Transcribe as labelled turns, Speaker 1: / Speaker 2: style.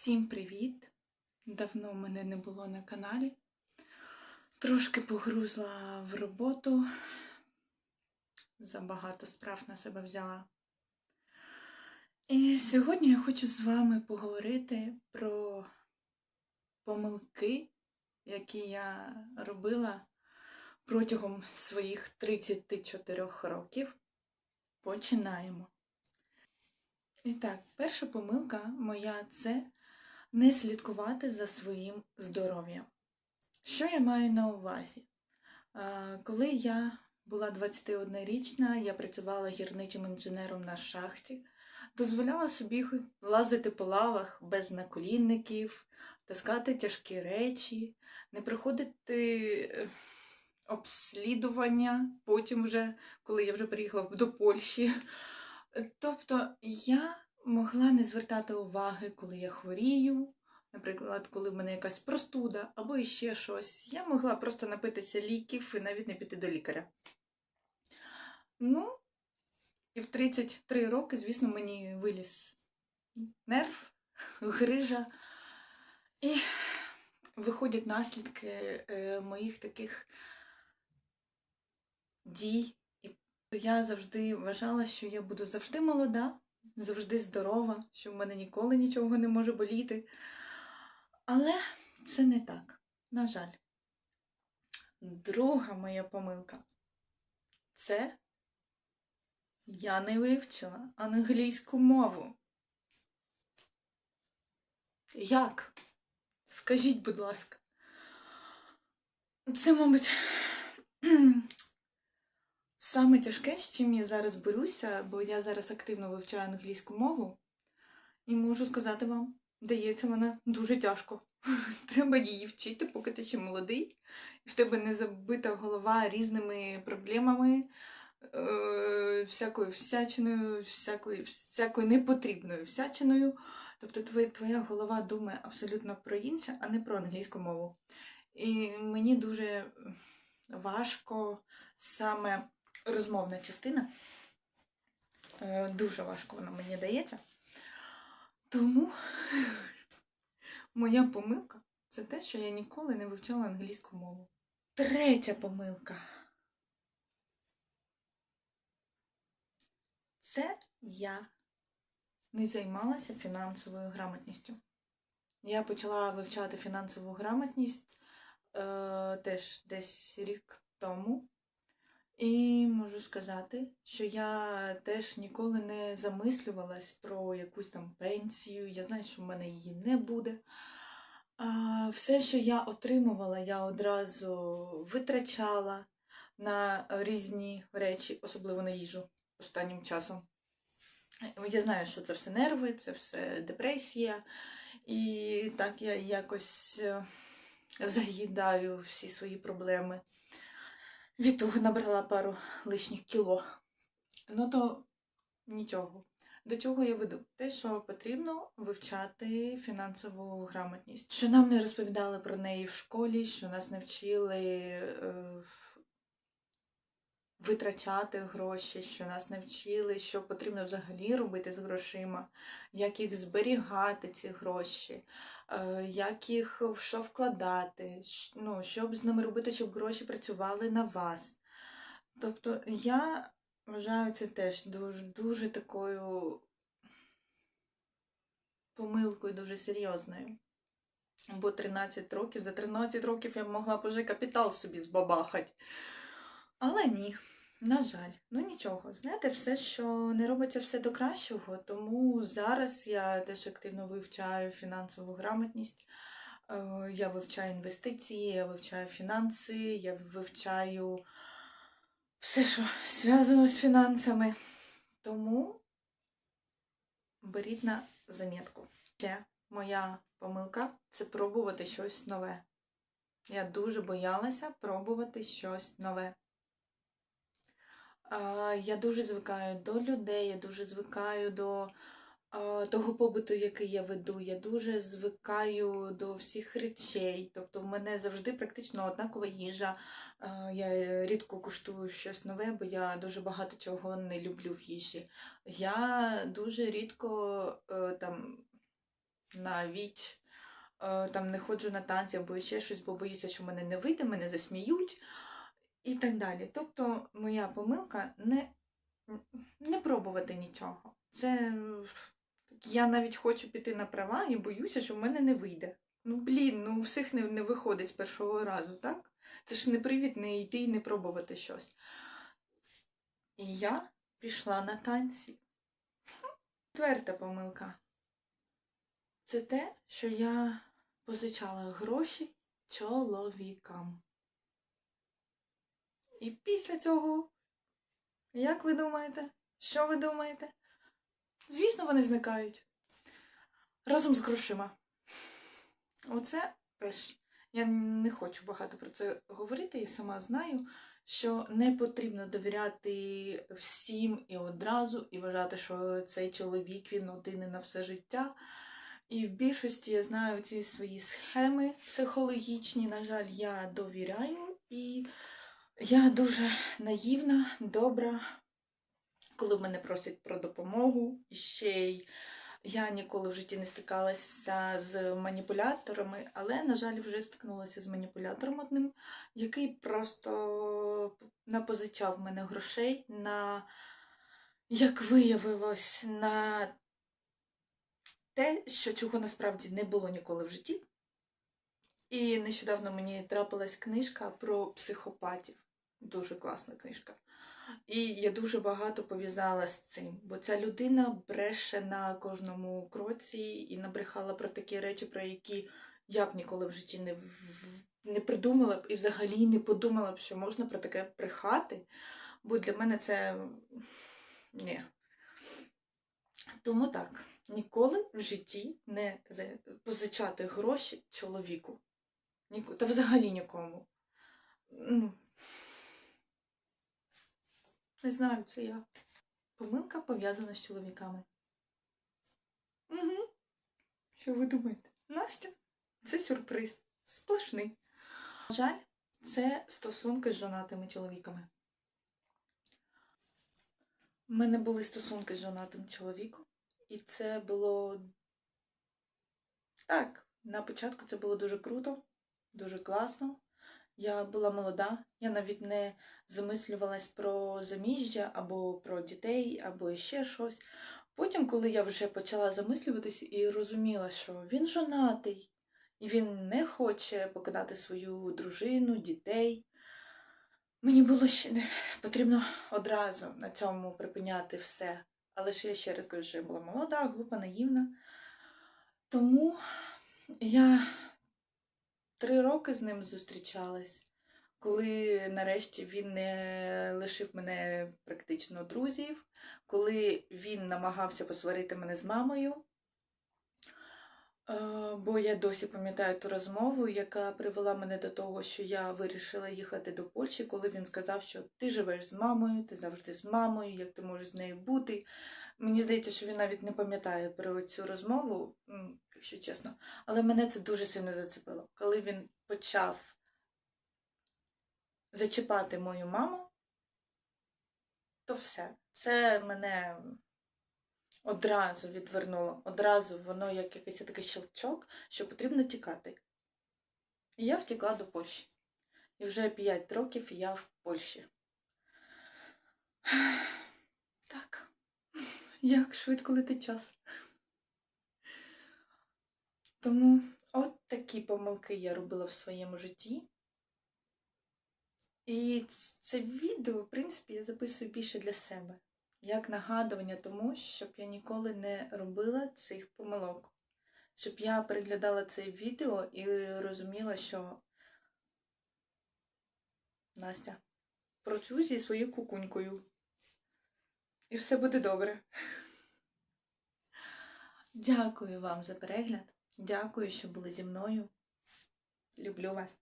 Speaker 1: Всім привіт! Давно мене не було на каналі. Трошки погрузла в роботу, забагато справ на себе взяла. І сьогодні я хочу з вами поговорити про помилки, які я робила протягом своїх 34 років. Починаємо. І так, перша помилка моя це не слідкувати за своїм здоров'ям. Що я маю на увазі? Коли я була 21-річна, я працювала гірничим інженером на шахті, дозволяла собі лазити по лавах без наколінників, таскати тяжкі речі, не проходити е, обслідування потім, вже, коли я вже приїхала до Польщі. Тобто я могла не звертати уваги, коли я хворію, наприклад, коли в мене якась простуда або іще щось. Я могла просто напитися ліків і навіть не піти до лікаря. Ну, і в 33 роки, звісно, мені виліз нерв, грижа. І виходять наслідки е, моїх таких дій. Я завжди вважала, що я буду завжди молода, завжди здорова, що в мене ніколи нічого не може боліти. Але це не так, на жаль. Друга моя помилка це я не вивчила англійську мову. Як? Скажіть, будь ласка. Це, мабуть, саме тяжке, з чим я зараз борюся, бо я зараз активно вивчаю англійську мову, і можу сказати вам, дається вона дуже тяжко. Треба її вчити, поки ти ще молодий, і в тебе не забита голова різними проблемами, е, всякою всячиною, всякою, всякою непотрібною всячиною. Тобто твоя, твоя голова думає абсолютно про інше, а не про англійську мову. І мені дуже важко саме розмовна частина. Е, Дуже важко вона мені дається. Тому моя помилка це те, що я ніколи не вивчала англійську мову. Третя помилка. Це я не займалася фінансовою грамотністю. Я почала вивчати фінансову грамотність е, теж десь рік тому. І можу сказати, що я теж ніколи не замислювалась про якусь там пенсію. Я знаю, що в мене її не буде. Все, що я отримувала, я одразу витрачала на різні речі, особливо на їжу останнім часом. Я знаю, що це все нерви, це все депресія. І так я якось е, заїдаю всі свої проблеми. Від того набрала пару лишніх кіло. Ну то нічого. До чого я веду? Те, що потрібно вивчати фінансову грамотність. Що нам не розповідали про неї в школі, що нас не вчили е, витрачати гроші, що нас не вчили, що потрібно взагалі робити з грошима, як їх зберігати, ці гроші, е, як їх в що вкладати, ну, що б з ними робити, щоб гроші працювали на вас. Тобто я вважаю це теж дуже, дуже такою помилкою, дуже серйозною. Бо 13 років, за 13 років я могла б уже капітал собі збабахати. Але ні, на жаль, ну нічого. Знаєте, все, що не робиться все до кращого, тому зараз я теж активно вивчаю фінансову грамотність. Е, Я вивчаю інвестиції, я вивчаю фінанси, я вивчаю все, що зв'язано з фінансами. Тому беріть на замітку. Це моя помилка це пробувати щось нове. Я дуже боялася пробувати щось нове. Я дуже звикаю до людей, я дуже звикаю до того побуту, який я веду. Я дуже звикаю до всіх речей. Тобто в мене завжди практично однакова їжа. Я рідко куштую щось нове, бо я дуже багато чого не люблю в їжі. Я дуже рідко е, там навіть е, там не ходжу на танці або ще щось, бо боюся, що мене не вийде, мене засміють і так далі. Тобто моя помилка не, не пробувати нічого. Це я навіть хочу піти на права і боюся, що в мене не вийде. Ну, блін, ну у всіх не, не виходить з першого разу, так? Це ж не привід не йти і не пробувати щось. І я пішла на танці. Четверта помилка. Це те, що я позичала гроші чоловікам. І після цього, як ви думаєте? Що ви думаєте? Звісно, вони зникають. Разом з грошима. Оце теж. Я не хочу багато про це говорити, я сама знаю, що не потрібно довіряти всім і одразу, і вважати, що цей чоловік він один на все життя. І в більшості я знаю ці свої схеми психологічні. На жаль, я довіряю, і я дуже наївна, добра, коли в мене просять про допомогу, і ще й я ніколи в житті не стикалася з маніпуляторами, але, на жаль, вже стикнулася з маніпулятором одним, який просто напозичав мене грошей на, як виявилось, на те, що чого насправді не було ніколи в житті. І нещодавно мені трапилась книжка про психопатів. Дуже класна книжка. І я дуже багато пов'язала з цим, бо ця людина бреше на кожному кроці і набрехала про такі речі, про які я б ніколи в житті не, не придумала б і взагалі не подумала б, що можна про таке брехати. Бо для мене це ні. Тому так, ніколи в житті не позичати гроші чоловіку. Та взагалі нікому. Не знаю, це я. Помилка пов'язана з чоловіками. Угу. Що ви думаєте? Настя? Це сюрприз. Сплошний. На жаль, це стосунки з жонатими чоловіками. У мене були стосунки з жонатим чоловіком, і це було. Так, на початку це було дуже круто, дуже класно. Я була молода, я навіть не замислювалась про заміжжя або про дітей, або ще щось. Потім, коли я вже почала замислюватись і розуміла, що він жонатий, і він не хоче покидати свою дружину, дітей, мені було ще потрібно одразу на цьому припиняти все. Але ж я ще раз кажу, що я була молода, глупа, наївна. Тому я три роки з ним зустрічалась, коли нарешті він не лишив мене практично друзів, коли він намагався посварити мене з мамою. Е, Бо я досі пам'ятаю ту розмову, яка привела мене до того, що я вирішила їхати до Польщі, коли він сказав, що ти живеш з мамою, ти завжди з мамою, як ти можеш з нею бути. Мені здається, що він навіть не пам'ятає про цю розмову, якщо чесно. Але мене це дуже сильно зацепило. Коли він почав зачіпати мою маму, то все. Це мене одразу відвернуло. Одразу воно як якийсь такий щелчок, що потрібно тікати. І я втекла до Польщі. І вже 5 років я в Польщі. Так, як швидко летить час. Тому от такі помилки я робила в своєму житті. І це відео, в принципі, я записую більше для себе, як нагадування тому, щоб я ніколи не робила цих помилок. Щоб я переглядала це відео і розуміла, що Настя, працюй зі своєю кукунькою. І все буде добре. Дякую вам за перегляд. Дякую, що були зі мною. Люблю вас.